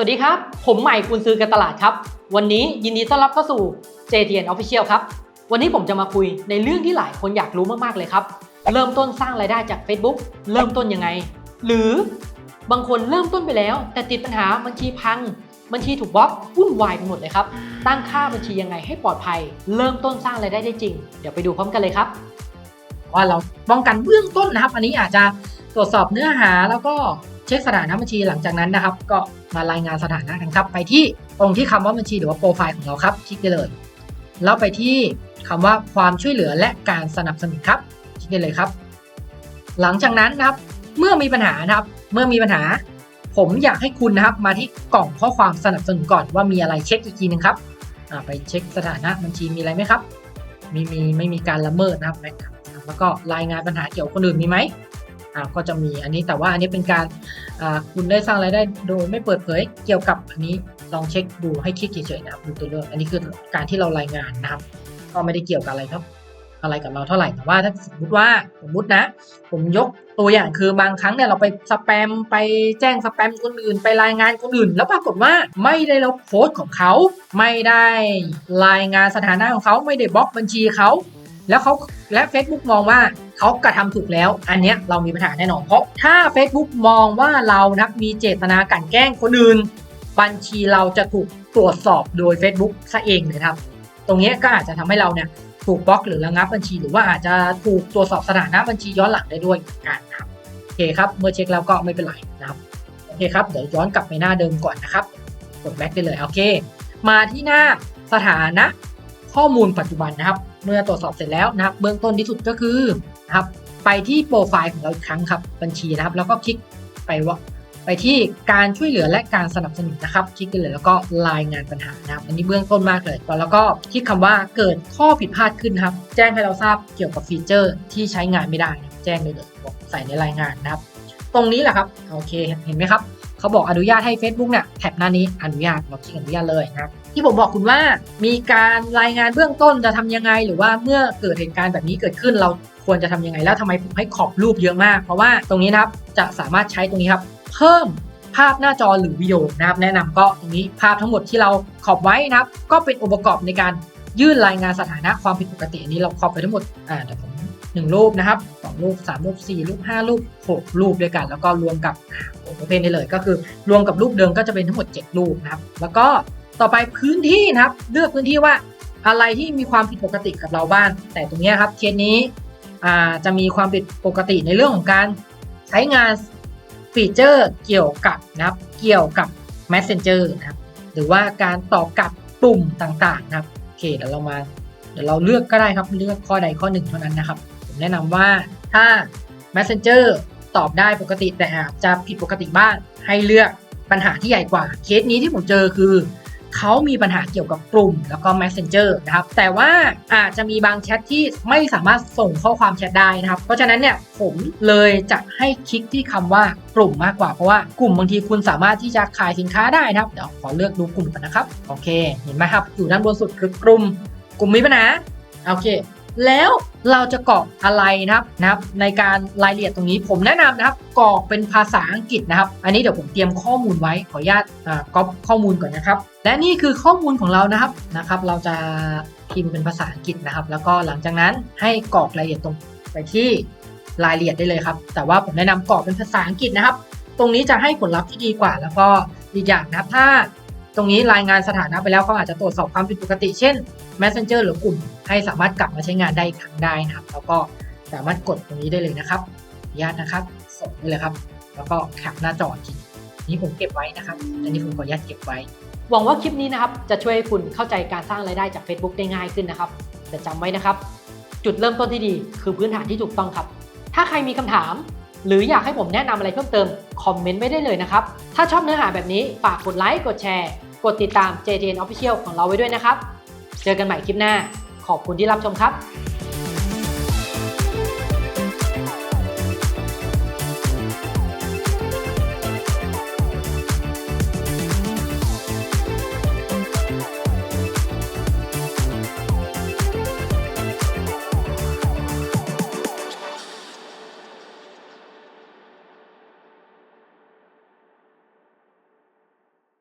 วัสดีครับ ผมใหม่กุนซือการตลาดครับ วันนี้ยินดีต้อนรับเข้าสู่ JTN Official ครับ วันนี้ผมจะมาคุยในเรื่องที่หลายคนอยากรู้มากๆเลยครับ เริ่มต้นสร้างรายได้จาก Facebook เริ่มต้นยังไง หรือบางคนเริ่มต้นไปแล้ว แต่ติดปัญหาบัญชีพัง บัญชีถูกบล็อกวุ่นวายไปหมดเลยครับ ตั้งค่าบัญชียังไงให้ปลอดภัย เริ่มต้นสร้างรายได้ได้จริง เดี๋ยวไปดูพร้อมกันเลยครับ ว่าเราป้องกันเบื้องต้นนะครับ อันนี้อาจจะตรวจสอบเนื้อหาแล้วก็ เช็คสถานะบัญชีหลังจากนั้นนะครับ ก็มารายงานสถานะกันครับ ไปที่ตรงที่คำว่าบัญชีหรือว่าโปรไฟล์ของเราครับ คลิกได้เลย แล้วไปที่คำว่าความช่วยเหลือและการสนับสนุนครับ คลิกได้เลยครับ หลังจากนั้นนะครับ เมื่อมีปัญหานะครับ เมื่อมีปัญหา ผมอยากให้คุณนะครับ มาที่กล่องข้อความสนับสนุนก่อนว่ามีอะไรเช็คอีกทีหนึงครับไปเช็คสถานะบัญชีมีอะไรไหมครับ มีมีไม่มีการละเมิดนะครับแล้วก็รายงานปัญหาเกี่ยวกับคนอื่นมีไหม ก็จะมีอันนี้แต่ว่าอันนี้เป็นการคุณได้สร้างรายได้โดยไม่เปิดเผยเกี่ยวกับอันนี้ลองเช็คดูให้คลิกเฉยๆนะครับดูตัวเลือกอันนี้คือการที่เรารายงานนะครับ ก็ไม่ได้เกี่ยวกับอะไรครับ อะไรกับเราเท่าไหร่แต่ว่าถ้าสมมติว่าสมมตินะ ผมยกตัวอย่างคือบางครั้งเนี่ยเราไปสแปมไปแจ้งสแปมคนอื่น ไปรายงานคนอื่น แล้วปรากฏว่าไม่ได้ลบโพสต์ของเขา ไม่ได้รายงานสถานะของเขาไม่ได้บล็อกบัญชีเขาแล้วเขา และ Facebook มองว่าเขากระทำถูกแล้ว อันเนี้ยเรามีปัญหาแน่นอนเพราะถ้า Facebook มองว่าเรานะมีเจตนากลั่นแกล้งคนอื่น บัญชีเราจะถูกตรวจสอบโดย Facebook ซะเองเลยครับ ตรงนี้ก็อาจจะทำให้เราเนี่ยถูกบล็อกหรือระงับบัญชี หรือว่าอาจจะถูกตรวจสอบสถานะบัญชีย้อนหลังได้ด้วยกันครับโอเคครับ เมื่อเช็คแล้วก็ไม่เป็นไรนะครับโอเคครับเดี๋ยวย้อนกลับไปหน้าเดิมก่อนนะครับกดแบ็กได้เลยโอเค มาที่หน้าสถานะข้อมูลปัจจุบันนะครับ เมื่อตรวจสอบเสร็จแล้วนะครับ เบื้องต้นที่สุดก็คือนะครับ ไปที่โปรไฟล์ของเราอีกครั้งครับบัญชีนะครับ แล้วก็คลิกไปว่าไปที่การช่วยเหลือและการสนับสนุนนะครับ คลิกกันเลยแล้วก็รายงานปัญหานะครับ อันนี้เบื้องต้นมากเลยแล้วก็คลิกคำว่าเกิดข้อผิดพลาดขึ้นนะครับ แจ้งให้เราทราบเกี่ยวกับฟีเจอร์ที่ใช้งานไม่ได้แจ้งเลยเลยบอกใส่ในรายงานนะครับ ตรงนี้แหละครับโอเคเห็นไหมครับเขาบอกอนุญาตให้ Facebook เนี่ยแท็บหน้านี้อนุญาตเราคลิกอนุญาตเลยนะครับ ที่ผมบอกคุณว่ามีการรายงานเบื้องต้นจะทำยังไง หรือว่าเมื่อเกิดเหตุการณ์แบบนี้เกิดขึ้น เราควรจะทำยังไง แล้วทำไมผมให้ขอบรูปเยอะมาก เพราะว่าตรงนี้นะครับจะสามารถใช้ตรงนี้ครับ เพิ่มภาพหน้าจอหรือวิดีโอนะครับ แนะนำก็ตรงนี้ภาพทั้งหมดที่เราขอบไว้นะครับ ก็เป็นองค์ประกอบในการยื่นรายงานสถานะความผิดปกติอันนี้เราขอบไปทั้งหมดอ่าเดี๋ยวผมหนึ่งรูปนะครับสองรูปสามรูปสี่รูปห้ารูปหกรูปด้วยกัน แล้วก็รวมกับโอเพนได้เลย ก็คือรวมกับรูปเดิมก็จะเป็นทั้งหมด 7 รูปนะครับ แล้วก็ ต่อไปพื้นที่นะครับ เลือกพื้นที่ว่าอะไรที่มีความผิดปกติกับเราบ้าง แต่ตรงนี้ครับเคสนี้จะมีความผิดปกติในเรื่องของการใช้งานฟีเจอร์เกี่ยวกับนะครับ เกี่ยวกับ Messenger นะครับ หรือว่าการตอบกลับปุ่มต่างๆ นะครับโอเคเดี๋ยวเรามา เดี๋ยวเราเลือกก็ได้ครับเลือกข้อใดข้อหนึ่งเท่านั้นนะครับ ผมแนะนำว่าถ้า Messenger ตอบได้ปกติแต่อาจจะผิดปกติบ้างให้เลือกปัญหาที่ใหญ่กว่าเคสนี้ที่ผมเจอคือ เขามีปัญหาเกี่ยวกับกลุ่มแล้วก็ Messenger นะครับ แต่ว่าอาจจะมีบางแชทที่ไม่สามารถส่งข้อความแชทได้นะครับ เพราะฉะนั้นเนี่ยผมเลยจะให้คลิกที่คำว่ากลุ่มมากกว่า เพราะว่ากลุ่มบางทีคุณสามารถที่จะขายสินค้าได้นะครับ เดี๋ยวขอเลือกดูกลุ่มกันนะครับ โอเค เห็นไหมครับ อยู่ด้านบนสุดคือกลุ่ม กลุ่มมีปัญหา โอเค แล้วเราจะกรอกอะไรนะครับนะครับในการรายละเอียดตรงนี้ผมแนะนำนะครับกรอกเป็นภาษาอังกฤษนะครับ อันนี้เดี๋ยวผมเตรียมข้อมูลไว้ขออนุญาตก๊อปข้อมูลก่อนนะครับ และนี่คือข้อมูลของเรานะครับนะครับ เราจะพิมพ์เป็นภาษาอังกฤษนะครับ แล้วก็หลังจากนั้นให้กรอกรายละเอียดตรงไปที่รายละเอียดได้เลยครับ แต่ว่าผมแนะนำกรอกเป็นภาษาอังกฤษนะครับ ตรงนี้จะให้ผลลัพธ์ที่ดีกว่า แล้วก็อีกอย่างนะครับถ้า ตรงนี้รายงานสถานะไปแล้วเขาอาจจะตรวจสอบความผิดปกติ เช่น Messenger หรือกลุ่ม ให้สามารถกลับมาใช้งานได้อีกครั้งได้นะครับ แล้วก็สามารถกดตรงนี้ได้เลยนะครับอนุญาตนะครับส่งได้เลยครับ แล้วก็แคปหน้าจอทีนี้ผมเก็บไว้นะครับอันนี้ผมขออนุญาตเก็บไว้ หวังว่าคลิปนี้นะครับจะช่วยคุณเข้าใจการสร้างรายได้จาก Facebook ได้ง่ายขึ้นนะครับแต่จำไว้นะครับ จุดเริ่มต้นที่ดีคือพื้นฐานที่ถูกต้องครับ ถ้าใครมีคำถาม หรืออยากให้ผมแนะนำอะไรเพิ่มเติม คอมเมนต์ไว้ได้เลยนะครับ ถ้าชอบเนื้อหาแบบนี้ฝากกดไลค์ กดแชร์ กดติดตาม JTN Official ของเราไว้ด้วยนะครับ เจอกันใหม่คลิปหน้า ขอบคุณที่รับชมครับ